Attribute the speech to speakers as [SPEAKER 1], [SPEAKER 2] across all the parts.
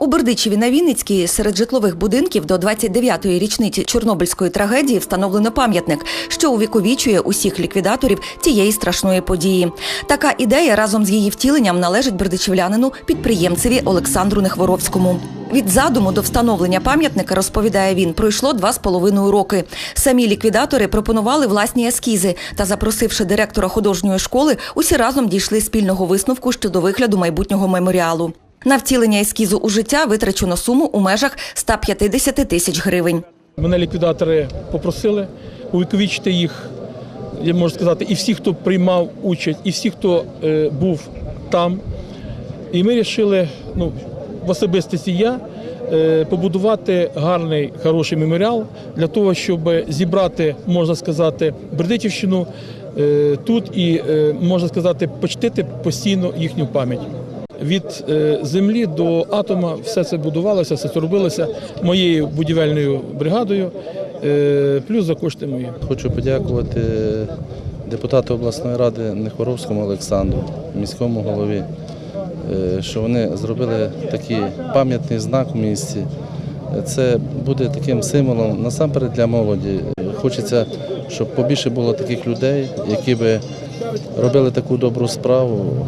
[SPEAKER 1] У Бердичеві на Вінницькій серед житлових будинків до 29-ї річниці Чорнобильської трагедії встановлено пам'ятник, що увіковічує усіх ліквідаторів тієї страшної події. Така ідея разом з її втіленням належить бердичевлянину підприємцеві Олександру Нехворовському. Від задуму до встановлення пам'ятника, розповідає він, пройшло два з половиною роки. Самі ліквідатори пропонували власні ескізи та, запросивши директора художньої школи, усі разом дійшли спільного висновку щодо вигляду майбутнього меморіалу. На втілення ескізу у життя витрачено суму у межах 150 тисяч гривень.
[SPEAKER 2] Мене ліквідатори попросили увіковічити їх, я можу сказати, і всі, хто приймав участь, і всі, хто е, був там. І ми вирішили, ну, в особистості я, е, побудувати гарний, хороший меморіал для того, щоб зібрати, можна сказати, Бердичівщину е, тут і, е, можна сказати, почтити постійно їхню пам'ять. Від е, землі до атома все це будувалося, все це робилося моєю будівельною бригадою, е, плюс за кошти мої.
[SPEAKER 3] Хочу подякувати депутату обласної ради Нехоровському Олександру, міському голові, е, що вони зробили такий пам'ятний знак у місті. Це буде таким символом насамперед для молоді. Хочеться, щоб побільше було таких людей, які би робили таку добру справу,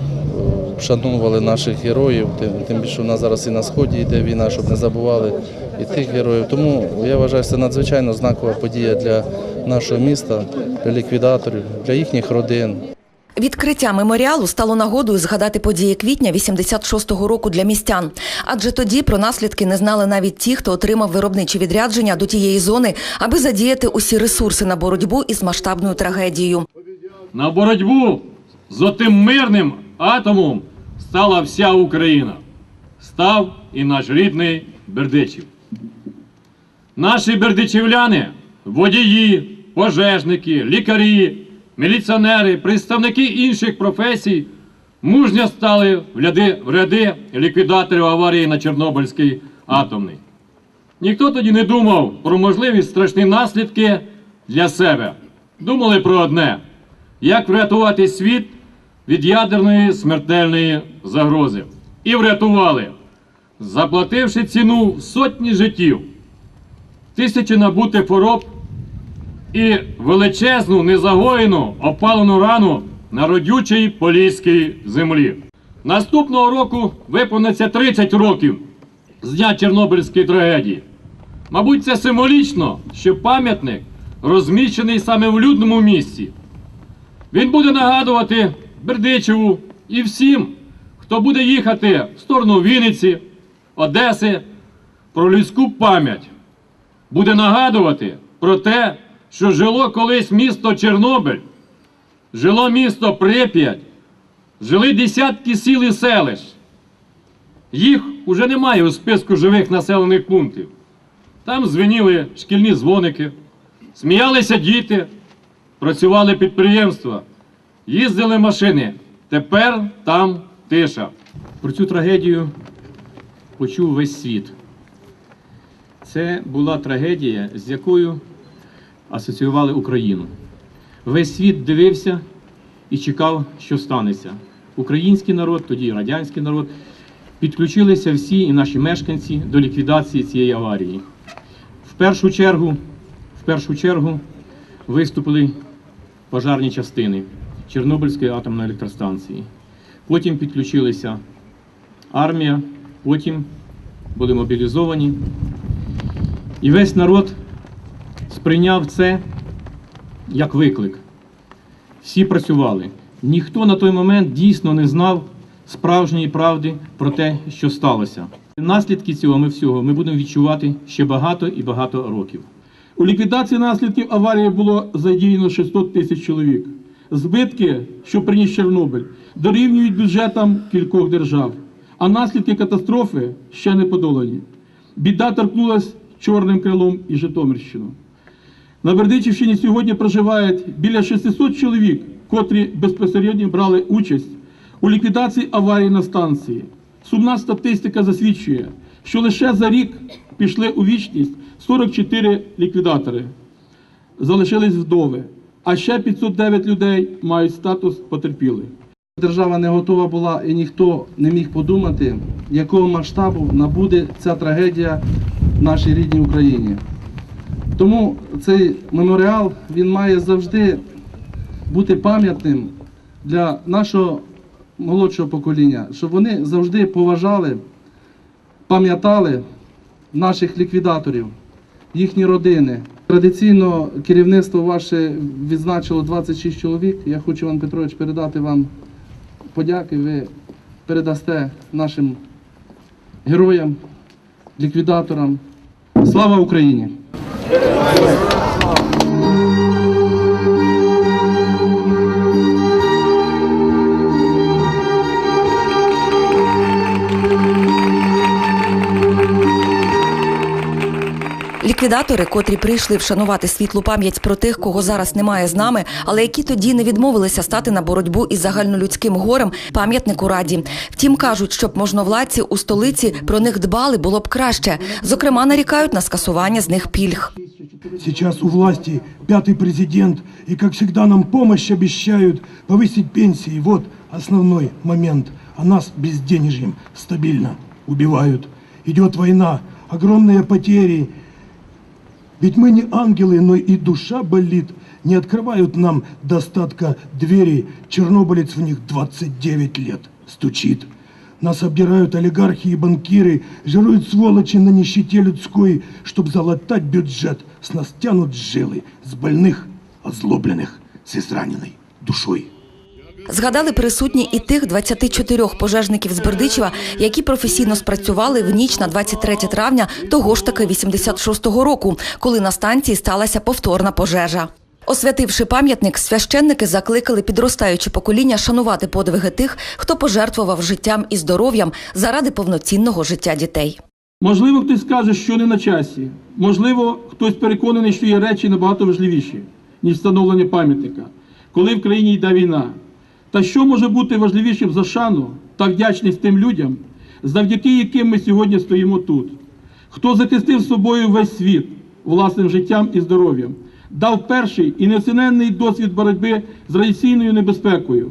[SPEAKER 3] вшановували наших героїв. Тим, тим більше у нас зараз і на сході йде війна, щоб не забували і тих героїв. Тому я вважаю, це надзвичайно знакова подія для нашого міста, для ліквідаторів, для їхніх родин.
[SPEAKER 1] Відкриття меморіалу стало нагодою згадати події квітня 86-го року для містян. Адже тоді про наслідки не знали навіть ті, хто отримав виробничі відрядження до тієї зони, аби задіяти усі ресурси на боротьбу із масштабною трагедією.
[SPEAKER 4] На боротьбу з отим мирним атомом стала вся Україна. Став і наш рідний Бердичів. Наші бердичівляни, водії, пожежники, лікарі, міліціонери, представники інших професій мужньо стали в ряди, в ряди ліквідаторів аварії на Чорнобильській атомній. Ніхто тоді не думав про можливі страшні наслідки для себе. Думали про одне: як врятувати світ від ядерної смертельної загрози. І врятували, заплативши ціну в сотні життів, тисячі набутих хвороб і величезну незагоєну опалену рану на родючій поліській землі. Наступного року виповниться 30 років з дня Чорнобильської трагедії. Мабуть, це символічно, що пам'ятник розміщений саме в людному місці. Він буде нагадувати Бердичеву і всім, хто буде їхати в сторону Вінниці, Одеси, про людську пам'ять. Буде нагадувати про те, що жило колись місто Чорнобиль, жило місто Прип'ять, жили десятки сіл і селищ. Їх уже немає у списку живих населених пунктів. Там звеніли шкільні дзвоники, сміялися діти, працювали підприємства, їздили машини. Тепер там тиша. Про цю трагедію почув весь світ. Це була трагедія, з якою асоціювали Україну. Весь світ дивився і чекав, що станеться. Український народ, тоді радянський народ, підключилися всі і наші мешканці до ліквідації цієї аварії. В першу чергу, в першу чергу виступили пожарні частини Чорнобильської атомної електростанції. Потім підключилися армія, потім були мобілізовані. І весь народ сприйняв це як виклик. Всі працювали. Ніхто на той момент дійсно не знав справжньої правди про те, що сталося. Наслідки цього ми всього ми будемо відчувати ще багато і багато років.
[SPEAKER 5] У ліквідації наслідків аварії було задіяно 600 тисяч чоловік. Збитки, що приніс Чорнобиль, дорівнюють бюджетам кількох держав, а наслідки катастрофи ще не подолані. Біда торкнулась чорним крилом і Житомирщину. На Бердичівщині сьогодні проживають біля 600 чоловік, котрі безпосередньо брали участь у ліквідації аварії на станції. Сумна статистика засвідчує, що лише за рік пішли у вічність 44 ліквідатори. Залишились вдови, а ще 509 людей мають статус потерпілих.
[SPEAKER 6] Держава не готова була і ніхто не міг подумати, якого масштабу набуде ця трагедія в нашій рідній Україні. Тому цей меморіал він має завжди бути пам'ятним для нашого молодшого покоління, щоб вони завжди поважали, пам'ятали наших ліквідаторів, їхні родини. Традиційно керівництво ваше відзначило 26 чоловік. Я хочу, Іван Петрович, передати вам подяки. Ви передасте нашим героям, ліквідаторам. Слава Україні!
[SPEAKER 1] Ліквідатори, котрі прийшли вшанувати світлу пам'ять про тих, кого зараз немає з нами, але які тоді не відмовилися стати на боротьбу із загальнолюдським горем, пам'ятнику раді. Втім, кажуть, щоб можновладці у столиці про них дбали, було б краще. Зокрема, нарікають на скасування з них пільг.
[SPEAKER 7] Сейчас у власти пятый президент, и, как всегда, нам помощь обещают повысить пенсии. Вот основной момент. А нас безденежьем стабильно убивают. Идет война, огромные потери. Ведь мы не ангелы, но и душа болит. Не открывают нам достатка двери. Чернобылец в них 29 лет стучит. Нас обдирают олигархи и банкиры, жируют сволочи на нищете людской, чтоб залатать бюджет. С нас тянут жилы, с больных, озлобленных, с израненной душой.
[SPEAKER 1] Згадали присутні і тих 24 пожежників з Бердичева, які професійно спрацювали в ніч на 23 травня того ж таки 86-го року, коли на станції сталася повторна пожежа. Освятивши пам'ятник, священники закликали підростаюче покоління шанувати подвиги тих, хто пожертвував життям і здоров'ям заради повноцінного життя дітей.
[SPEAKER 5] Можливо, хтось скаже, що не на часі. Можливо, хтось переконаний, що є речі набагато важливіші, ніж встановлення пам'ятника, коли в країні йде війна. Та що може бути важливішим за шану та вдячність тим людям, завдяки яким ми сьогодні стоїмо тут? Хто захистив собою весь світ власним життям і здоров'ям, дав перший і неоціненний досвід боротьби з радіаційною небезпекою.